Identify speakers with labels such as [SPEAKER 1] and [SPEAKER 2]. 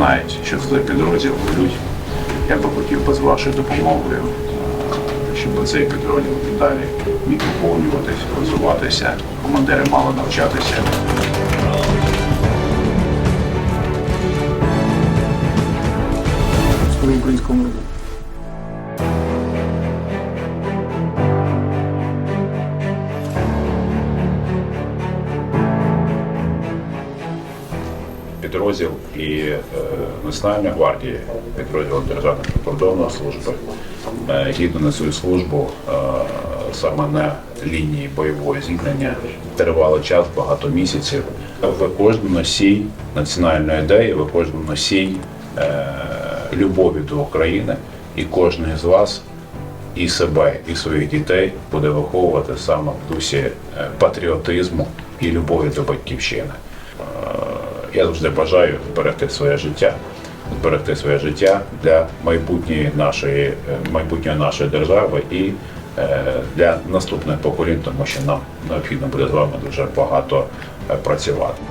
[SPEAKER 1] знають, що за підрозділ ведуть. Я би хотів би з вашою допомогою, е, щоб цей підрозділ далі міг поповнюватися, розвиватися, командири мали навчатися.
[SPEAKER 2] Українському
[SPEAKER 1] підрозділ і е, Національної гвардії, підрозділ Державної прикордонної служби е, гідно несуть службу е, саме на лінії бойового зіткнення. Тривалий час, багато місяців. Ви кожен носій національної ідеї, ви кожен носій любові до України, і кожен із вас і себе, і своїх дітей буде виховувати саме в дусі патріотизму і любові до батьківщини. Я завжди бажаю зберегти своє життя, зберегти своє життя для майбутньої нашої е, майбутньої нашої держави і е, для наступних поколінь, тому що нам необхідно буде з вами дуже багато е, працювати.